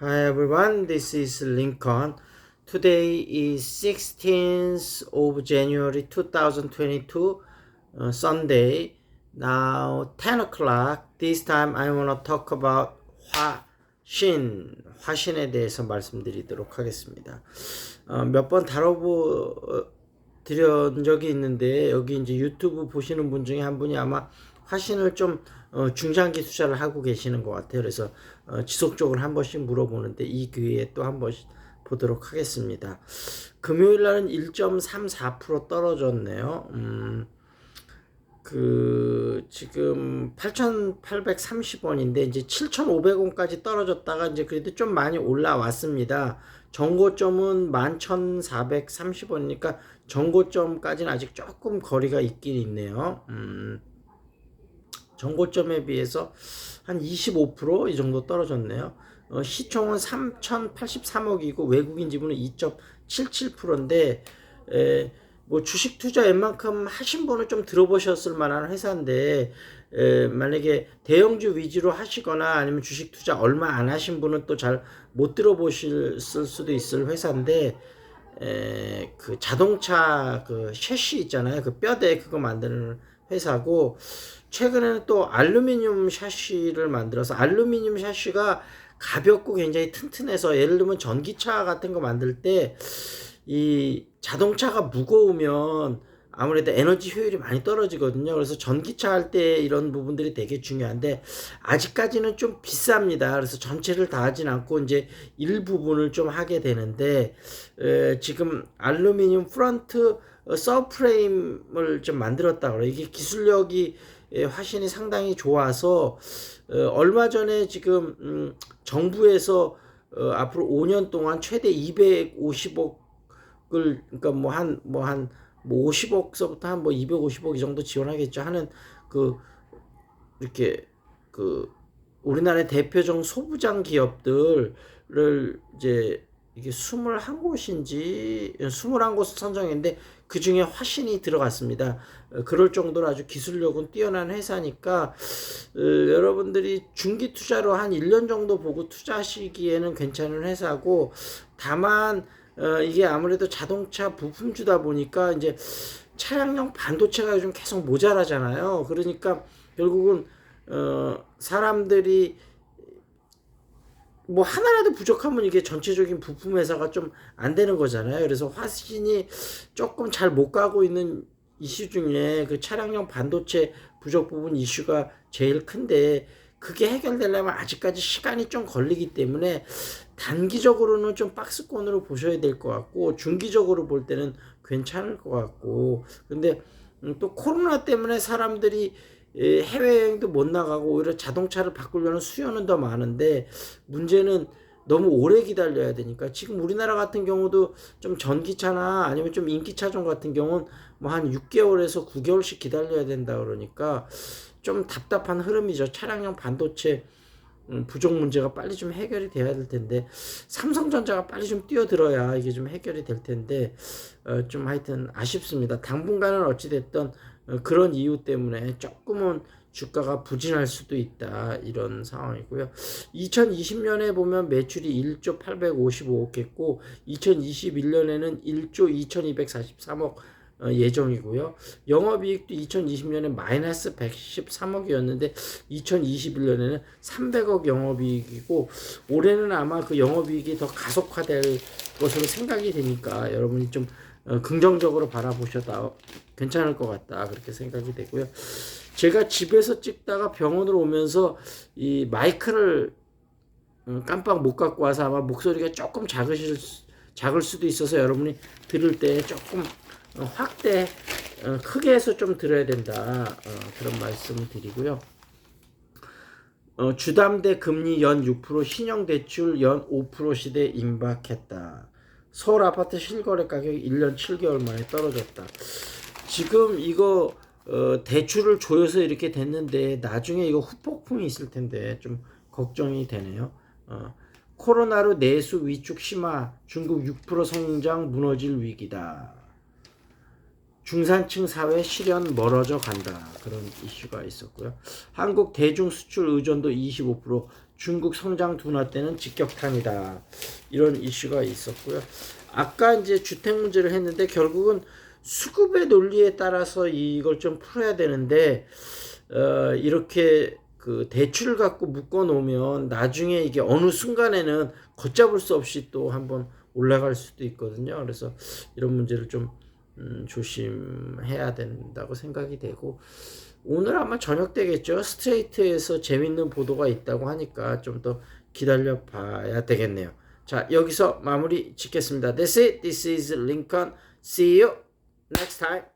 Hi everyone, this is Lincoln. Today is 16th of January 2022, uh, Sunday. Now 10 o'clock. This time I want to talk about 화신, 화신에 대해서 말씀드리도록 하겠습니다. 어, 몇번 다뤄보 드린 적이 있는데 여기 이제 유튜브 보시는 분 중에 한 분이 아마 화신을 좀 어, 중장기 투자를 하고 계시는 것 같아요. 그래서 어, 지속적으로 한 번씩 물어보는데 이 기회에 또 한 번씩 보도록 하겠습니다. 금요일 날은 1.34% 떨어졌네요. 음, 그 지금 8,830원인데 이제 7,500원까지 떨어졌다가 이제 그래도 좀 많이 올라왔습니다. 정고점은 11,430원이니까 정고점까지는 아직 조금 거리가 있긴 있네요. 음, 정고점에 비해서 한 25%이 정도 떨어졌네요. 어, 시총은 3,083억이고 외국인 지분은 2.77%인데 에, 뭐 주식 투자 웬만큼 하신 분은 좀 들어보셨을 만한 회사인데 에, 만약에 대형주 위주로 하시거나 아니면 주식 투자 얼마 안 하신 분은 또 잘 못 들어보실 수도 있을 회사인데 에, 그 자동차 그 셰시 있잖아요. 그 뼈대 그거 만드는 회사고 최근에는 또 알루미늄 샤시를 만들어서 알루미늄 샤시가 가볍고 굉장히 튼튼해서 예를 들면 전기차 같은 거 만들 때 이 자동차가 무거우면 아무래도 에너지 효율이 많이 떨어지거든요. 그래서 전기차 할 때 이런 부분들이 되게 중요한데 아직까지는 좀 비쌉니다. 그래서 전체를 다 하진 않고 이제 일부분을 좀 하게 되는데 에, 지금 알루미늄 프런트 어, 서프레임을 좀 만들었다 그래요. 이게 기술력이 예, 화신이 상당히 좋아서 어, 얼마 전에 지금 음, 정부에서 어, 앞으로 5년 동안 최대 250억을 그러니까 뭐 한 뭐한 뭐 50억서부터 한 뭐 250억 이 정도 지원하겠죠 하는 그 이렇게 그 우리나라의 대표적 소부장 기업들을 이제 이게 21곳인지 21곳을 선정했는데 그 중에 화신이 들어갔습니다. 어, 그럴 정도로 아주 기술력은 뛰어난 회사니까 어, 여러분들이 중기 투자로 한 1년 정도 보고 투자하시기에는 괜찮은 회사고 다만 어, 이게 아무래도 자동차 부품주다 보니까 이제 차량용 반도체가 요즘 계속 모자라잖아요. 그러니까 결국은 어, 사람들이 뭐 하나라도 부족하면 이게 전체적인 부품 회사가 좀 안 되는 거잖아요. 그래서 화신이 조금 잘 못 가고 있는 이슈 중에 그 차량용 반도체 부족 부분 이슈가 제일 큰데 그게 해결되려면 아직까지 시간이 좀 걸리기 때문에 단기적으로는 좀 박스권으로 보셔야 될 것 같고 중기적으로 볼 때는 괜찮을 것 같고. 근데 음, 또 코로나 때문에 사람들이 예, 해외여행도 못 나가고 오히려 자동차를 바꾸려는 수요는 더 많은데 문제는 너무 오래 기다려야 되니까. 지금 우리나라 같은 경우도 좀 전기차나 아니면 좀 인기차종 같은 경우는 뭐 한 6개월에서 9개월씩 기다려야 된다 그러니까 좀 답답한 흐름이죠. 차량용 반도체 음, 부족 문제가 빨리 좀 해결이 돼야 될 텐데 삼성전자가 빨리 좀 뛰어들어야 이게 좀 해결이 될 텐데 어, 좀 하여튼 아쉽습니다. 당분간은 어찌 됐던 어, 그런 이유 때문에 조금은 주가가 부진할 수도 있다 이런 상황이고요. 2020년에 보면 매출이 1조 855억 했고 2021년에는 1조 2243억 어, 예정이고요. 영업이익도 2020년에 마이너스 113억이었는데 2021년에는 300억 영업이익이고 올해는 아마 그 영업이익이 더 가속화될 것으로 생각이 되니까 여러분이 좀 어, 긍정적으로 바라보셔도 괜찮을 것 같다 그렇게 생각이 되고요. 제가 집에서 찍다가 병원으로 오면서 이 마이크를 음, 깜빡 못 갖고 와서 아마 목소리가 조금 작으실 수- 작을 수도 있어서 여러분이 들을 때 조금 어, 확대 어, 크게 해서 좀 들어야 된다 어, 그런 말씀을 드리고요. 어, 주담대 금리 연 6% 신용대출 연 5% 시대 임박했다. 서울 아파트 실거래 가격이 1년 7개월 만에 떨어졌다. 지금 이거 어, 대출을 조여서 이렇게 됐는데 나중에 이거 후폭풍이 있을 텐데 좀 걱정이 되네요. 어, 코로나로 내수 위축 심화, 중국 6% 성장 무너질 위기다. 중산층 사회 실현 멀어져 간다. 그런 이슈가 있었고요. 한국 대중 수출 의존도 25%, 중국 성장 둔화 때는 직격탄이다. 이런 이슈가 있었고요. 아까 이제 주택 문제를 했는데 결국은 수급의 논리에 따라서 이걸 좀 풀어야 되는데 어, 이렇게 그 대출을 갖고 묶어 놓으면 나중에 이게 어느 순간에는 걷잡을 수 없이 또 한번 올라갈 수도 있거든요. 그래서 이런 문제를 좀 음, 조심해야 된다고 생각이 되고 오늘 아마 저녁 되겠죠. 스트레이트에서 재밌는 보도가 있다고 하니까 좀 더 기다려 봐야 되겠네요. 자, 여기서 마무리 짓겠습니다. That's it. This is Lincoln. See you next time.